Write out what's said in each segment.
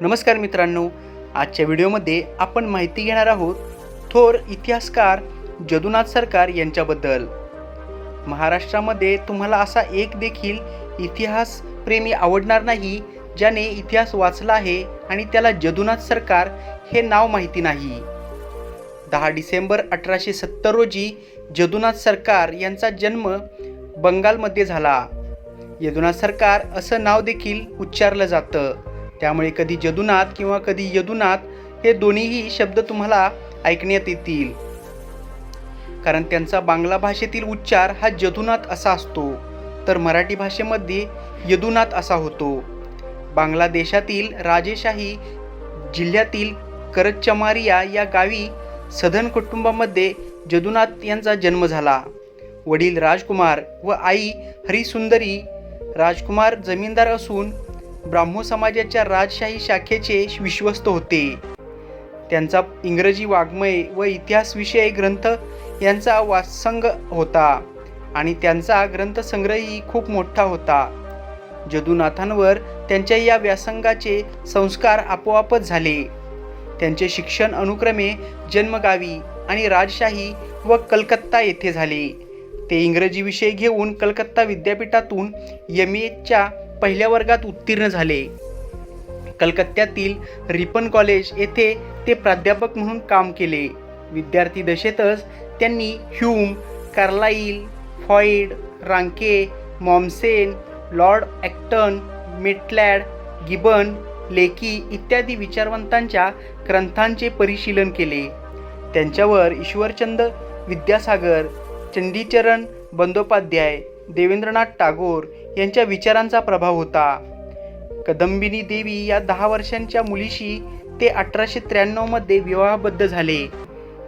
नमस्कार मित्रांनो आजच्या व्हिडिओमध्ये आपण माहिती घेणार आहोत थोर इतिहासकार जदुनाथ सरकार यांच्याबद्दल. महाराष्ट्रामध्ये तुम्हाला असा एक देखील इतिहास प्रेमी आवडणार नाही ज्याने इतिहास वाचला आहे आणि त्याला जदुनाथ सरकार हे नाव माहिती नाही. दहा डिसेंबर अठराशे सत्तर रोजी जदुनाथ सरकार यांचा जन्म बंगालमध्ये झाला. यदुनाथ सरकार असं नाव देखील उच्चारलं जातं. त्यामुळे कधी जदुनाथ किंवा कधी यदुनाथ हे दोन्हीही शब्द तुम्हाला ऐकण्यात येतील. कारण त्यांचा बांगला भाषेतील उच्चार हा जदुनाथ असा असतो. तर मराठी भाषेमध्ये यदुनाथ असा होतो. बांगलादेशातील राजेशाही जिल्ह्यातील करचमारिया या गावी सधन कुटुंबामध्ये जदुनाथ यांचा जन्म झाला. वडील राजकुमार व आई हरिसुंदरी राजकुमार जमीनदार असून ब्राह्मो समाजाच्या राजशाही शाखेचे विश्वस्त होते. त्यांचा इंग्रजी वाङ्मय व इतिहासविषयी ग्रंथ यांचा वासंग होता आणि त्यांचा ग्रंथसंग्रहही खूप मोठा होता. जदुनाथांवर त्यांच्या या व्यासंगाचे संस्कार आपोआपच झाले. त्यांचे शिक्षण अनुक्रमे जन्मगावी आणि राजशाही व कलकत्ता येथे झाले. ते इंग्रजी विषय घेऊन कलकत्ता विद्यापीठातून एम एच्या पहिल्या वर्गात उत्तीर्ण झाले. कलकत्त्यातील रिपन कॉलेज येथे ते प्राध्यापक म्हणून काम केले. विद्यार्थी दशेतच त्यांनी Hume Carlyle फॉईड Ranke Mommsen Lord Acton Maitland Gibbon Lecky इत्यादी विचारवंतांच्या ग्रंथांचे परिशीलन केले. त्यांच्यावर ईश्वरचंद विद्यासागर चंदीचरण बंदोपाध्याय देवेंद्रनाथ टागोर यांच्या विचारांचा प्रभाव होता. कदंबिनी देवी या दहा वर्षांच्या मुलीशी ते अठराशे त्र्याण्णवमध्ये विवाहबद्ध झाले.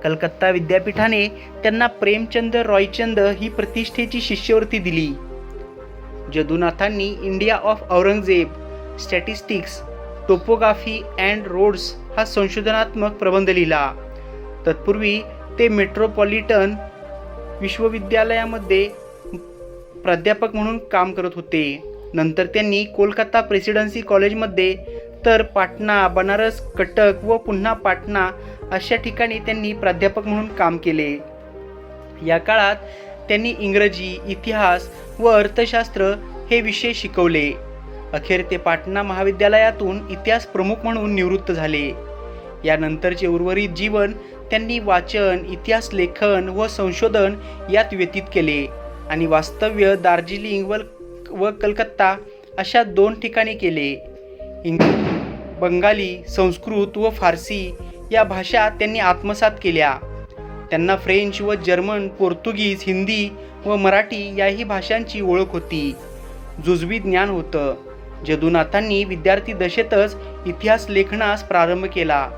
कलकत्ता विद्यापीठाने त्यांना प्रेमचंद रॉयचंद ही प्रतिष्ठेची शिष्यवृत्ती दिली. जदुनाथांनी India of Aurangzeb statistics topography and roads हा संशोधनात्मक प्रबंध लिहिला. तत्पूर्वी ते मेट्रोपॉलिटन विश्वविद्यालयामध्ये प्राध्यापक म्हणून काम करत होते. नंतर त्यांनी कोलकाता प्रेसिडेन्सी कॉलेजमध्ये तर पाटणा बनारस कटक व पुन्हा पाटणा अशा ठिकाणी त्यांनी प्राध्यापक म्हणून काम केले. या काळात त्यांनी इंग्रजी इतिहास व अर्थशास्त्र हे विषय शिकवले. अखेर ते पाटणा महाविद्यालयातून इतिहास प्रमुख म्हणून निवृत्त झाले. यानंतरचे उर्वरित जीवन त्यांनी वाचन इतिहास लेखन व संशोधन यात व्यतीत केले. आणि वास्तव्य दार्जिलिंग व व कलकत्ता अशा दोन ठिकाणी केले. इंग बंगाली संस्कृत व फारसी या भाषा त्यांनी आत्मसात केल्या. त्यांना फ्रेंच व जर्मन पोर्तुगीज हिंदी व मराठी याही भाषांची ओळख होती. जुजबी ज्ञान होतं. जदुनाथांनी विद्यार्थी दशेतच इतिहास लेखनास प्रारंभ केला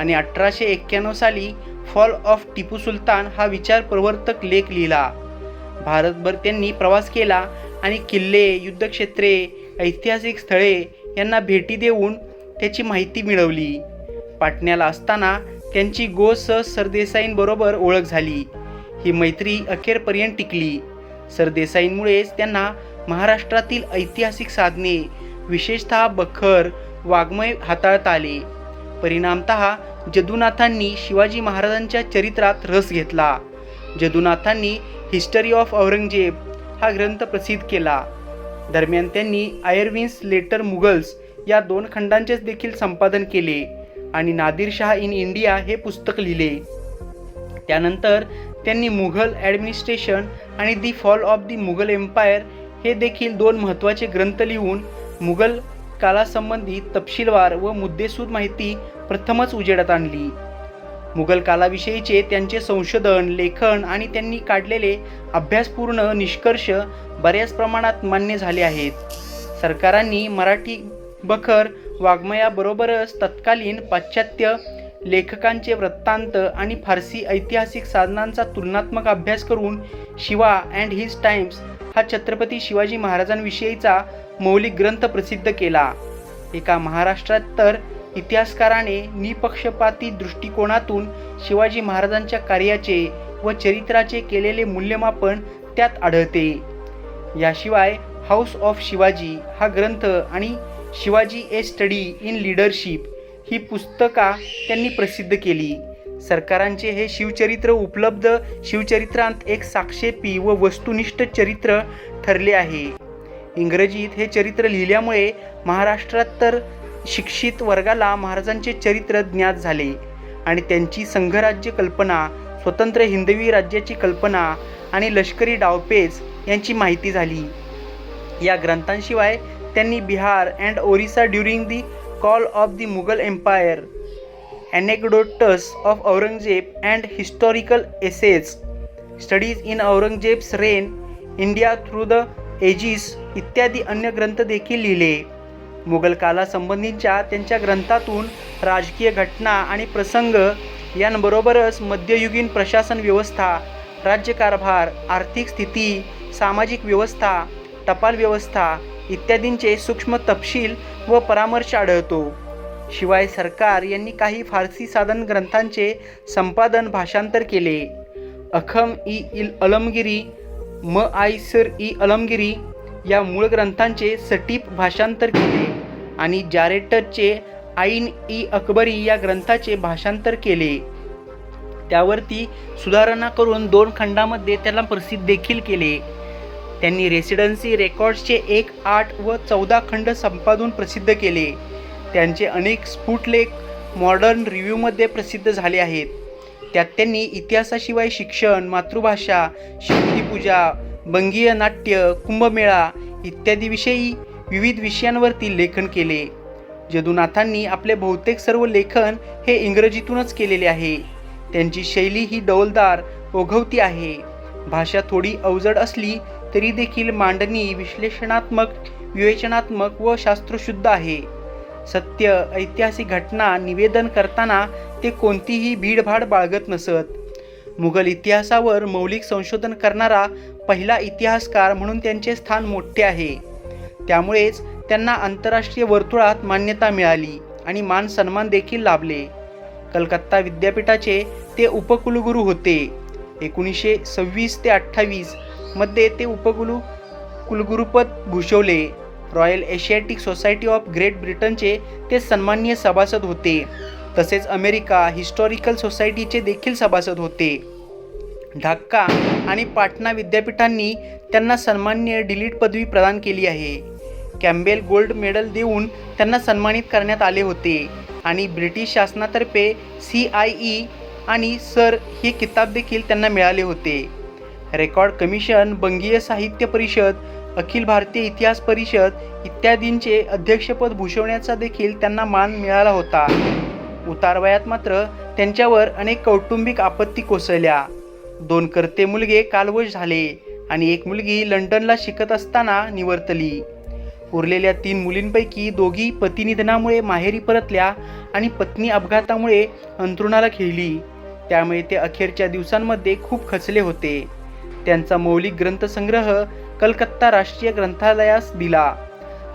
आणि अठराशे एक्क्याण्णव साली फॉल ऑफ टिपू सुलतान हा विचार प्रवर्तक लेख लिहिला. भारतभर त्यांनी प्रवास केला आणि किल्ले युद्धक्षेत्रे ऐतिहासिक स्थळे यांना भेटी देऊन त्याची माहिती मिळवली. पाटण्याला असताना त्यांची गो स सरदेसाईंबरोबर ओळख झाली. ही मैत्री अखेरपर्यंत टिकली. सरदेसाईंमुळेच त्यांना महाराष्ट्रातील ऐतिहासिक साधने विशेषतः बखर वाङ्मय हाताळता आले. परिणामत जदुनाथांनी शिवाजी महाराजांच्या चरित्रात रस घेतला. जदुनाथांनी हिस्टरी ऑफ औरंगजेब हा ग्रंथ प्रसिद्ध केला. दरम्यान त्यांनी आयर्विन्स लेटर मुघल्स या दोन खंडांचेच देखील संपादन केले आणि नादिर शाह इन इंडिया हे पुस्तक लिहिले. त्यानंतर त्यांनी मुघल ॲडमिनिस्ट्रेशन आणि the fall of the Mughal empire हे देखील दोन महत्त्वाचे ग्रंथ लिहून मुघल कालासंबंधी तपशीलवार व मुद्देसूद माहिती प्रथमच उजेडात आणली. मुघल कालाविषयीचे त्यांचे संशोधन लेखन आणि त्यांनी काढलेले अभ्यासपूर्ण निष्कर्ष बऱ्याच प्रमाणात मान्य झाले आहेत. सरकारांनी मराठी बखर वाङ्मयाबरोबरच तत्कालीन पाश्चात्य लेखकांचे वृत्तांत आणि फारसी ऐतिहासिक साधनांचा तुलनात्मक अभ्यास करून शिवा अँड हिज टाइम्स हा छत्रपती शिवाजी महाराजांविषयीचा मौलिक ग्रंथ प्रसिद्ध केला. एका महाराष्ट्रात तर इतिहासकाराने निपक्षपाती दृष्टिकोनातून शिवाजी महाराजांच्या कार्याचे व चरित्राचे केलेले मूल्यमापन त्यात आढळते. याशिवाय हाऊस ऑफ शिवाजी हा ग्रंथ आणि Shivaji a study in leadership ही पुस्तका त्यांनी प्रसिद्ध केली. सरकारांचे हे शिवचरित्र उपलब्ध शिवचरित्रांत एक साक्षेपी व वस्तुनिष्ठ चरित्र ठरले आहे. इंग्रजीत हे चरित्र लिहिल्यामुळे महाराष्ट्रात तर शिक्षित वर्गाला महाराजांचे चरित्र ज्ञात झाले आणि त्यांची संघराज्य कल्पना स्वतंत्र हिंदवी राज्याची कल्पना आणि लष्करी डावपेच यांची माहिती झाली. या ग्रंथांशिवाय त्यांनी Bihar and Orissa during the fall of the Mughal empire anecdotes of Aurangzeb and historical essays studies in Aurangzeb's reign India through the ages इत्यादी अन्य ग्रंथ देखील लिहिले. मुघल कालासंबंधीच्या त्यांच्या ग्रंथातून राजकीय घटना आणि प्रसंग यांबरोबरच मध्ययुगीन प्रशासन व्यवस्था राज्यकारभार आर्थिक स्थिती सामाजिक व्यवस्था टपाल व्यवस्था इत्यादींचे सूक्ष्म तपशील व परामर्श आढळतो. शिवाय सरकार यांनी काही फारसी साधन ग्रंथांचे संपादन भाषांतर केले. अखम ई इल अलमगिरी म आयसर ई अलमगिरी या मूळ ग्रंथांचे सटीप भाषांतर केले. आणि जारेटचे आईन ई अकबरी या ग्रंथाचे भाषांतर केले. त्यावरती सुधारणा करून दोन खंडामध्ये त्याला प्रसिद्ध देखील केले. त्यांनी रेसिडेन्सी रेकॉर्ड्सचे एक आठ व चौदा खंड संपादून प्रसिद्ध केले. त्यांचे अनेक स्फुटलेख मॉडर्न रिव्ह्यूमध्ये प्रसिद्ध झाले आहेत. त्यात त्यांनी इतिहासाशिवाय शिक्षण मातृभाषा शक्तीपूजा बंगीय नाट्य कुंभमेळा इत्यादीविषयी विविध विषयांवरती लेखन केले. जदुनाथांनी आपले बहुतेक सर्व लेखन हे इंग्रजीतूनच केलेले आहे. त्यांची शैली ही डौलदार ओघवती आहे. भाषा थोडी अवजड असली तरी देखील मांडणी विश्लेषणात्मक विवेचनात्मक व शास्त्रशुद्ध आहे. सत्य ऐतिहासिक घटना निवेदन करताना ते कोणतीही भीडभाड बाळगत नसत. मुघल इतिहासावर मौलिक संशोधन करणारा पहिला इतिहासकार म्हणून त्यांचे स्थान मोठे आहे. त्यामुळेच त्यांना आंतरराष्ट्रीय वर्तुळात मान्यता मिळाली आणि मान सन्मान देखील लाभले. कलकत्ता विद्यापीठाचे ते उपकुलगुरू होते. एकोणीसशे सव्वीस ते अठ्ठावीसमध्ये ते उपकुलू कुलगुरुपद भूषवले. Royal Asiatic Society of Great ब्रिटनचे ते सन्माननीय सभासद होते. तसेच अमेरिका हिस्टॉरिकल सोसायटीचे देखील सभासद होते. ढाका आणि पाटणा विद्यापीठांनी त्यांना सन्माननीय डिलीट पदवी प्रदान केली आहे. कॅम्बेल गोल्ड मेडल देऊन त्यांना सन्मानित करण्यात आले होते. आणि ब्रिटिश शासनातर्फे सी आय ई आणि सर हे किताब देखील त्यांना मिळाले होते. रेकॉर्ड कमिशन बंगीय साहित्य परिषद अखिल भारतीय इतिहास परिषद इत्यादींचे अध्यक्षपद भूषवण्याचा देखील त्यांना मान मिळाला होता. उतारवयात मात्र त्यांच्यावर अनेक कौटुंबिक आपत्ती कोसळल्या. दोन करते मुलगे कालवश झाले आणि एक मुलगी लंडनला शिकत असताना निवर्तली. उरलेल्या तीन मुलींपैकी दोघी पतिनिधनामुळे माहेरी परतल्या आणि पत्नी अपघातामुळे अंथरुणाला खेळली. त्यामुळे ते अखेरच्या दिवसांमध्ये खूप खचले होते. त्यांचा मौलिक ग्रंथसंग्रह कलकत्ता राष्ट्रीय ग्रंथालयास दिला.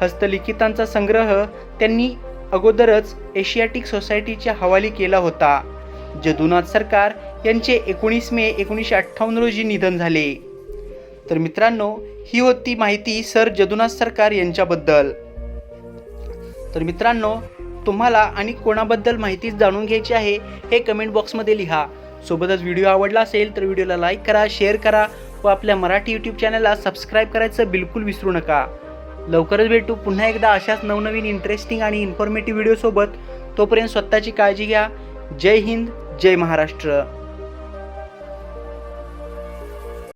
हस्तलिखितांचा संग्रह त्यांनी अगोदरच एशियाटिक सोसायटीच्या हवाली केला होता. जदुनाथ सरकार यांचे एकोणीस मे एकोणीसशे अठ्ठावन्न रोजी निधन झाले. तर मित्रांनो ही होती माहिती सर जदुनाथ सरकार यांच्याबद्दल. तर मित्रांनो तुम्हाला आणि कोणाबद्दल माहिती जाणून घ्यायची आहे हे कमेंट बॉक्समध्ये लिहा. सोबतच व्हिडिओ आवडला असेल तर व्हिडिओला लाईक करा शेअर करा व आपल्या मराठी यूट्यूब चॅनलला सबस्क्राईब करायचं बिलकुल विसरू नका. लवकरच भेटू पुन्हा एकदा अशाच नवनवीन इंटरेस्टिंग आणि इन्फॉर्मेटिव्ह व्हिडिओसोबत तोपर्यंत स्वतःची काळजी घ्या. जय हिंद जय महाराष्ट्र.